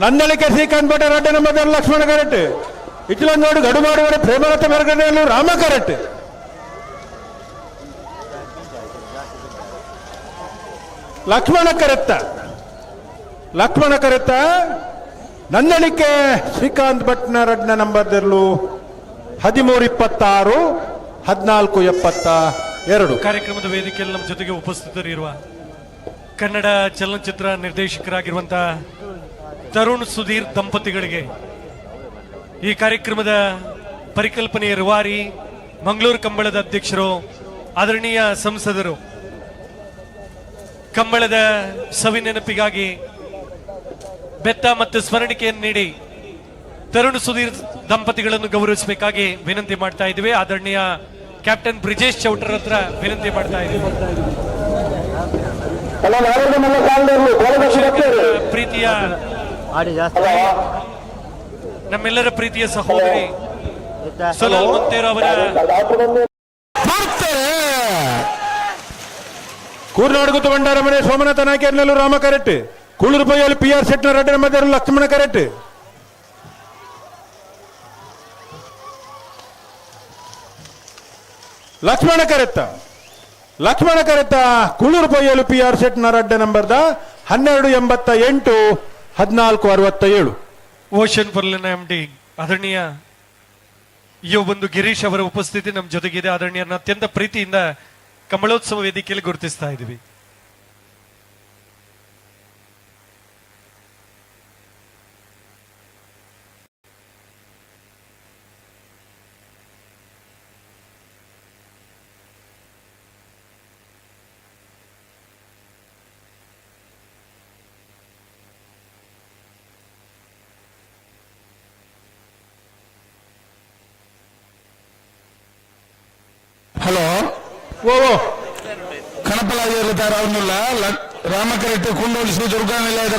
ನಂದಳಿಕೆ ಶ್ರೀಕಾಂತ್ ಭಟ್ ನಮ್ಮ ಲಕ್ಷ್ಮಣ ಕರೆಟ್. ಇಟ್ಲಂಗೋಡು ಗಡು ಮಾಡುವ ಪ್ರೇಮಲತ ಮೆರಗಡೆಯಲ್ಲೂ ರಾಮ ಕರೆಟ್. ಲಕ್ಷ್ಮಣ ಕರೆತ್ತ. ಲಕ್ಷ್ಮಣ ಕರೆತ್ತ. ನಂದಳಿಕೆ ಶ್ರೀಕಾಂತ್ ಭಟ್ನ ರಡ್ನ ನಂಬರ್ದಲ್ಲೂ ಹದಿಮೂರು ಇಪ್ಪತ್ತಾರು, ಹದಿನಾಲ್ಕು ಎಪ್ಪತ್ತ ಎರಡು. ಕಾರ್ಯಕ್ರಮದ ವೇದಿಕೆಯಲ್ಲಿ ನಮ್ಮ ಜೊತೆಗೆ ಉಪಸ್ಥಿತರಿರುವ ಕನ್ನಡ ಚಲನಚಿತ್ರ ನಿರ್ದೇಶಕರಾಗಿರುವಂತಹ ತರುಣ್ ಸುಧೀರ್ ದಂಪತಿಗಳಿಗೆ ಈ ಕಾರ್ಯಕ್ರಮದ ಪರಿಕಲ್ಪನೆಯ ರೂವಾರಿ ಮಂಗಳೂರು ಕಂಬಳದ ಅಧ್ಯಕ್ಷರು, ಆದರಣೀಯ ಸಂಸದರು, ಕಂಬಳದ ಸವಿ ನೆನಪಿಗಾಗಿ ಬೆತ್ತ ಮತ್ತು ಸ್ಮರಣಿಕೆಯನ್ನು ನೀಡಿ ತರುಣ್ ಸುಧೀರ್ ದಂಪತಿಗಳನ್ನು ಗೌರವಿಸಬೇಕಾಗಿ ವಿನಂತಿ ಮಾಡ್ತಾ ಇದ್ದೀವಿ. ಆದರಣೀಯ ಕ್ಯಾಪ್ಟನ್ ಬ್ರಿಜೇಶ್ ಚೌಟರ್ ಹತ್ರ ವಿನಂತಿ ಮಾಡ್ತಾ ಇದ್ದೀವಿ. ಅಲ್ಲ ನಾರಾಯಣ ಮಲ್ಲ ಕಾಲದಲ್ಲಿ ಕೋಲದರ್ಶಿ ಬರ್ತಾರೆ ಪ್ರೀತಿಯ ಆಡಿ ಜಾಸ್ತಿ ನಮ್ಮೆಲ್ಲರ ಪ್ರೀತಿಯ ಸಹೋದರಿ ಸೋಲಾಲ್ ಮುಂತೇರ್ ಅವರ ಕೂರ್ನಾಡು ಗುತ್ತು ಭಂಡಾರ ಮನೆ ಸೋಮನಾಥ ನಾಯಕರ್ನಲ್ಲೂ Rama correct Kulluru ಬೈಯಲ್ಲಿ P R ಸೆಟ್ನ ರಡ್ಡ number Lakshmana correct Lakshmana ಕರೆತ್ತ ಲಕ್ಷ್ಮಣ ಕರೆತ ಕುಳೂರು ಬೊಯ್ಯಲು ಪಿ ಆರ್ ಸೆಟ್ ನರಡ್ಡ ನಂಬರ್ದ ಹನ್ನೆರಡು ಎಂಬತ್ತ ಎಂಟು, ಹದಿನಾಲ್ಕು ಅರವತ್ತ ಏಳು. ಓಷನ್ ಪರ್ಲಿನ ಎಂ ಡಿ ಆದರಣೀಯ ಯೋ ಬಂದು ಗಿರೀಶ್ ಅವರ ಉಪಸ್ಥಿತಿ ನಮ್ಮ ಜೊತೆಗಿದೆ. ಆದರಣೀಯರನ್ನ ಅತ್ಯಂತ ಪ್ರೀತಿಯಿಂದ ಕಮಲೋತ್ಸವ ವೇದಿಕೆಯಲ್ಲಿ ಗುರುತಿಸ್ತಾ ಇದ್ದೀವಿ. ಹಲೋ ಓ ಓ ಕಣಪಲಾಗಿರುತ್ತಾರೆ ಅವನ್ನೆಲ್ಲ ರಾಮಕರೆಟ್ಟಿ ಕುಂಡೋಲಿಸಿ ದುರ್ಗಾ ನಿಲಯದ